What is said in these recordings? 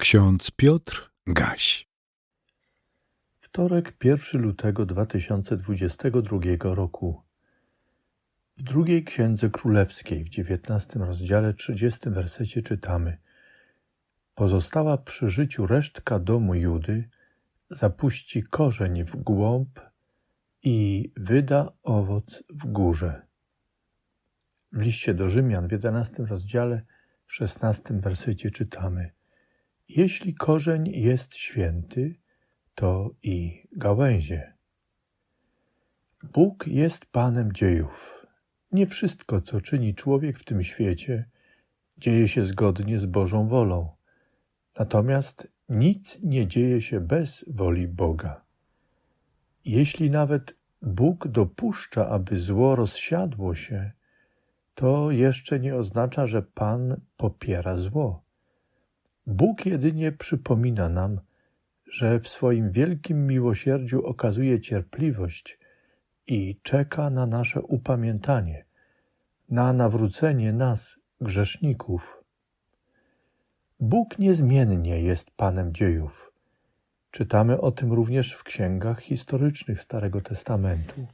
Ksiądz Piotr Gaś. Wtorek 1 lutego 2022 roku. W drugiej księdze królewskiej, w 19 rozdziale 30 wersecie czytamy: Pozostała przy życiu resztka domu Judy zapuści korzeń w głąb i wyda owoc w górze. W liście do Rzymian w 11 rozdziale 16 wersecie czytamy: Jeśli korzeń jest święty, to i gałęzie. Bóg jest Panem dziejów. Nie wszystko, co czyni człowiek w tym świecie, dzieje się zgodnie z Bożą wolą. Natomiast nic nie dzieje się bez woli Boga. Jeśli nawet Bóg dopuszcza, aby zło rozsiadło się, to jeszcze nie oznacza, że Pan popiera zło. Bóg jedynie przypomina nam, że w swoim wielkim miłosierdziu okazuje cierpliwość i czeka na nasze upamiętanie, na nawrócenie nas, grzeszników. Bóg niezmiennie jest Panem dziejów. Czytamy o tym również w księgach historycznych Starego Testamentu.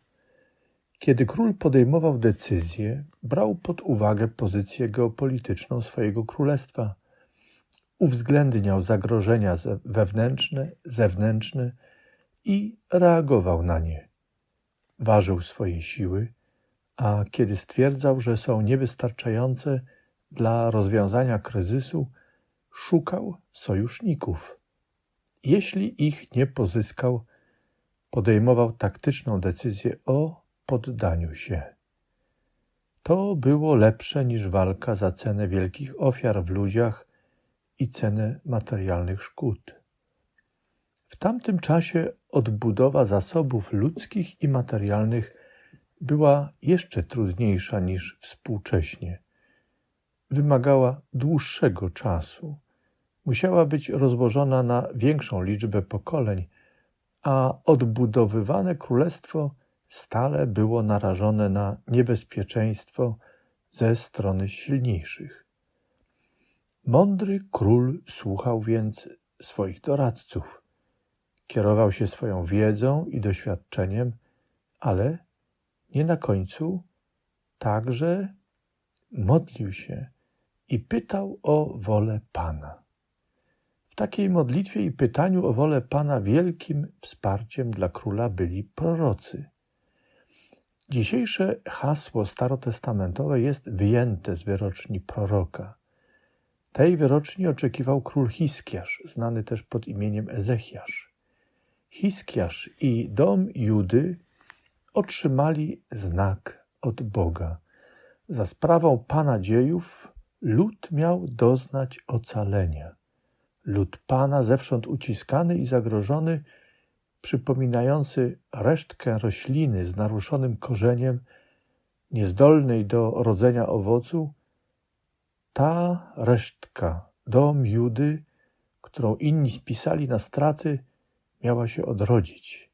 Kiedy król podejmował decyzje, brał pod uwagę pozycję geopolityczną swojego królestwa – uwzględniał zagrożenia wewnętrzne, zewnętrzne i reagował na nie. Ważył swoje siły, a kiedy stwierdzał, że są niewystarczające dla rozwiązania kryzysu, szukał sojuszników. Jeśli ich nie pozyskał, podejmował taktyczną decyzję o poddaniu się. To było lepsze niż walka za cenę wielkich ofiar w ludziach i cenę materialnych szkód. W tamtym czasie odbudowa zasobów ludzkich i materialnych była jeszcze trudniejsza niż współcześnie. Wymagała dłuższego czasu, musiała być rozłożona na większą liczbę pokoleń, a odbudowywane królestwo stale było narażone na niebezpieczeństwo ze strony silniejszych. Mądry król słuchał więc swoich doradców. Kierował się swoją wiedzą i doświadczeniem, ale nie na końcu także modlił się i pytał o wolę Pana. W takiej modlitwie i pytaniu o wolę Pana wielkim wsparciem dla króla byli prorocy. Dzisiejsze hasło starotestamentowe jest wyjęte z wyroczni proroka. Tej wyroczni oczekiwał król Hiskiasz, znany też pod imieniem Ezechiasz. Hiskiasz i dom Judy otrzymali znak od Boga. Za sprawą Pana dziejów lud miał doznać ocalenia. Lud Pana, zewsząd uciskany i zagrożony, przypominający resztkę rośliny z naruszonym korzeniem, niezdolnej do rodzenia owocu, ta resztka, dom Judy, którą inni spisali na straty, miała się odrodzić,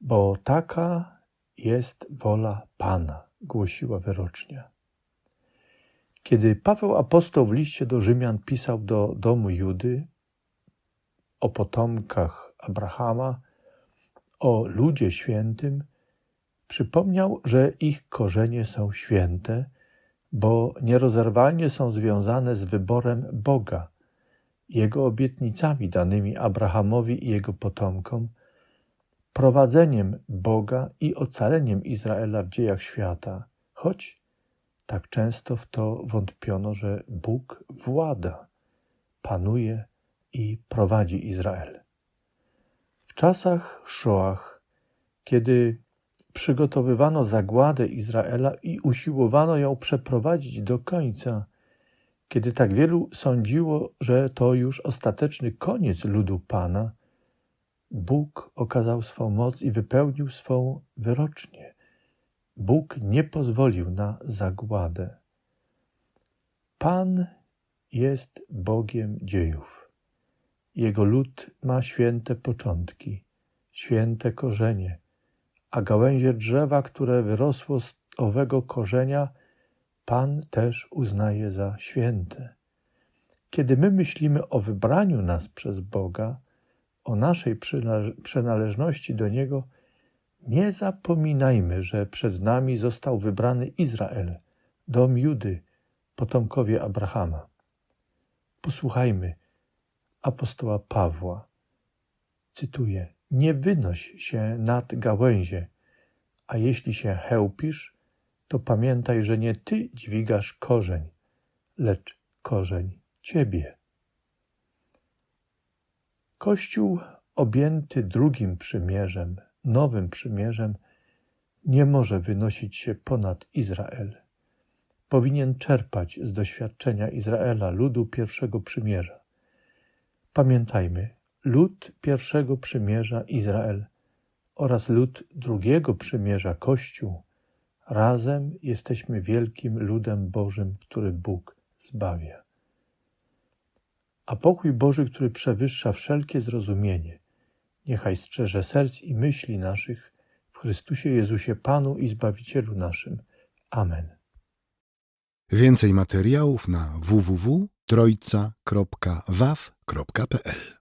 bo taka jest wola Pana, głosiła wyrocznia. Kiedy Paweł apostoł w liście do Rzymian pisał do domu Judy o potomkach Abrahama, o ludzie świętym, przypomniał, że ich korzenie są święte bo nierozerwalnie są związane z wyborem Boga, Jego obietnicami danymi Abrahamowi i jego potomkom, prowadzeniem Boga i ocaleniem Izraela w dziejach świata, choć tak często w to wątpiono, że Bóg włada, panuje i prowadzi Izrael. W czasach Szoach, kiedy przygotowywano zagładę Izraela i usiłowano ją przeprowadzić do końca, kiedy tak wielu sądziło, że to już ostateczny koniec ludu Pana, Bóg okazał swą moc i wypełnił swą wyrocznię. Bóg nie pozwolił na zagładę. Pan jest Bogiem dziejów. Jego lud ma święte początki, święte korzenie a gałęzie drzewa, które wyrosło z owego korzenia, Pan też uznaje za święte. Kiedy my myślimy o wybraniu nas przez Boga, o naszej przynale- przynależności do Niego, nie zapominajmy, że przed nami został wybrany Izrael, dom Judy, potomkowie Abrahama. Posłuchajmy apostoła Pawła. Cytuję: Nie wynoś się nad gałęzie, a jeśli się chełpisz, to pamiętaj, że nie ty dźwigasz korzeń, lecz korzeń ciebie. Kościół objęty drugim przymierzem, nowym przymierzem, nie może wynosić się ponad Izrael. Powinien czerpać z doświadczenia Izraela, ludu pierwszego przymierza. Pamiętajmy, lud pierwszego przymierza Izrael oraz lud drugiego przymierza Kościół, razem jesteśmy wielkim ludem Bożym, który Bóg zbawia. A pokój Boży, który przewyższa wszelkie zrozumienie, niechaj strzeże serc i myśli naszych w Chrystusie Jezusie Panu i Zbawicielu naszym. Amen. Więcej materiałów na www.trojca.waw.pl